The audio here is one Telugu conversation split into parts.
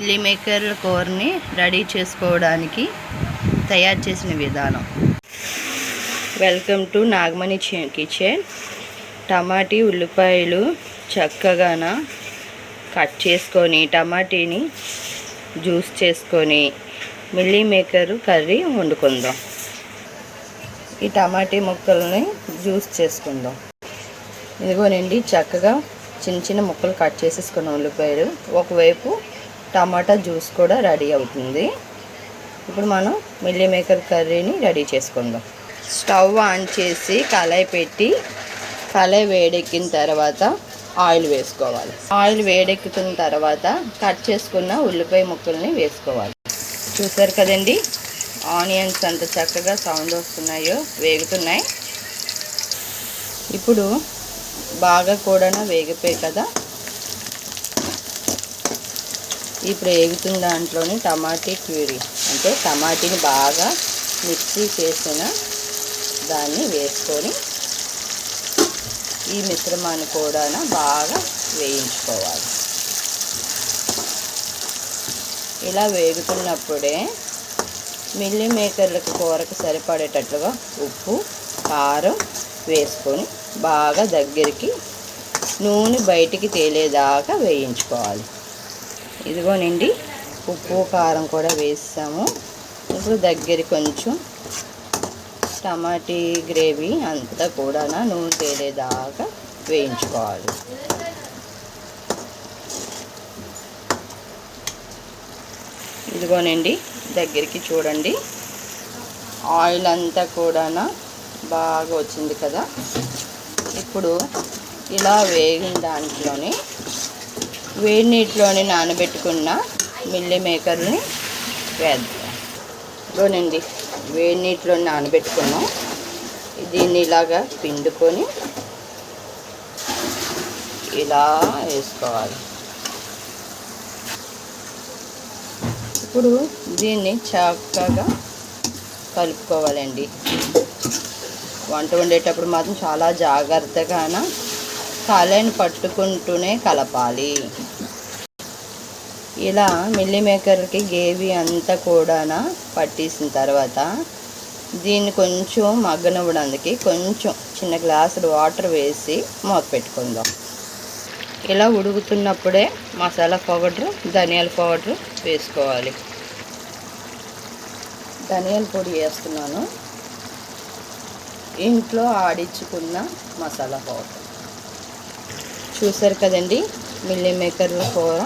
మిల్లీ మేకర్ కూరని రెడీ చేసుకోవడానికి తయారు చేసిన విధానం. వెల్కమ్ టు నాగమణి చి- కిచెన్. టమాటీ ఉల్లిపాయలు చక్కగాన కట్ చేసుకొని టమాటీని జ్యూస్ చేసుకొని మిల్లీ మేకర్ కర్రీ వండుకుందాం. ఈ టమాటీ ముక్కల్ని జ్యూస్ చేసుకుందాం. ఇదిగోనండి చక్కగా చిన్న చిన్న ముక్కలు కట్ చేసేసుకున్న ఉల్లిపాయలు. ఒకవైపు టమాటా జ్యూస్ కూడా రెడీ అవుతుంది. ఇప్పుడు మనం మిల్లీ మేకర్ కర్రీని రెడీ చేసుకుందాం. స్టవ్ ఆన్ చేసి కళాయి పెట్టి కళాయి వేడెక్కిన తర్వాత ఆయిల్ వేసుకోవాలి. ఆయిల్ వేడెక్కుతున్న తర్వాత కట్ చేసుకున్న ఉల్లిపాయ ముక్కల్ని వేసుకోవాలి. చూసారు కదండి? ఆనియన్స్ అంత చక్కగా సౌండ్ వస్తున్నాయో వేగుతున్నాయి. ఇప్పుడు బాగా కూడా వేగిపోయి కదా? ఇప్పుడు వేగుతున్న దాంట్లోని టమాటీ ప్యూరీ. అంటే టమాటీని బాగా మిక్సీ చేసిన దాన్ని వేసుకొని ఈ మిశ్రమాన్ని కూడా బాగా వేయించుకోవాలి. ఇలా వేగుతున్నప్పుడే మిల్లీ మేకర్లకు కూరకు సరిపడేటట్లుగా ఉప్పు కారం వేసుకొని బాగా దగ్గరికి నూనె బయటికి తేలేదాకా వేయించుకోవాలి. ఇదిగోనండి ఉప్పు కారం కూడా వేసాము. ఇప్పుడు దగ్గర కొంచెం టమాటీ గ్రేవీ అంతా కూడా నూనె తేలేదాకా వేయించుకోవాలి. ఇదిగోనండి దగ్గరికి చూడండి. ఆయిల్ అంతా కూడా బాగా వచ్చింది కదా. ఇప్పుడు ఇలా వేగిన దాంట్లోనే వేడి నీటిలోని నానబెట్టుకున్న మిల్లీ మేకర్ని వేద్దాం. ఇదిగోనండి వేడి నీటిలో నానబెట్టుకున్నాం. దీన్ని ఇలాగా పిండుకొని ఇలా వేసుకోవాలి. ఇప్పుడు దీన్ని చక్కగా కలుపుకోవాలండి. వంట వండేటప్పుడు మాత్రం చాలా జాగ్రత్తగాన తలని పట్టుకుంటూనే కలపాలి. ఇలా మిల్లీ మేకర్కి గేవి అంతా కూడా పట్టేసిన తర్వాత దీన్ని కొంచెం మగ్గనివ్వడానికి కొంచెం చిన్న గ్లాసులు వాటర్ వేసి మూత పెట్టుకుందాం. ఇలా ఉడుకుతున్నప్పుడే మసాలా పౌడర్ ధనియాల పౌడర్ వేసుకోవాలి. ధనియాల పొడి వేస్తున్నాను. ఇంట్లో ఆడించుకున్న మసాలా పౌడర్. చూసారు కదండి మిల్లీ మేకర్ కూర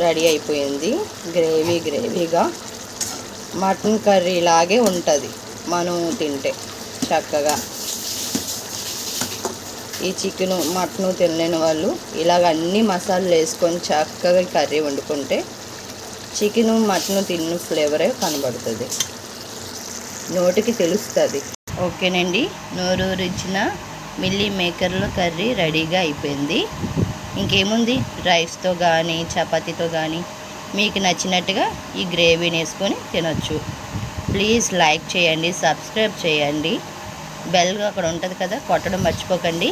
రెడీ అయిపోయింది. గ్రేవీ గ్రేవీగా మటన్ కర్రీ లాగే ఉంటుంది మనం తింటే చక్కగా. ఈ చికెన్ మటన్ తినలేని వాళ్ళు ఇలాగ అన్ని మసాలాలు వేసుకొని చక్కగా కర్రీ వండుకుంటే చికెను మటన్ తిన్న ఫ్లేవరే కనబడుతుంది. నోటికి తెలుస్తుంది. ఓకేనండి. నోరూరిచ్చిన మిల్లీ మేకర్లో కర్రీ రెడీగా అయిపోయింది. ఇంకేముంది? రైస్తో కానీ చపాతీతో కానీ మీకు నచ్చినట్టుగా ఈ గ్రేవీని వేసుకొని తినొచ్చు. ప్లీజ్ లైక్ చేయండి సబ్స్క్రైబ్ చేయండి. బెల్ అక్కడ ఉంటుంది కదా కొట్టడం మర్చిపోకండి.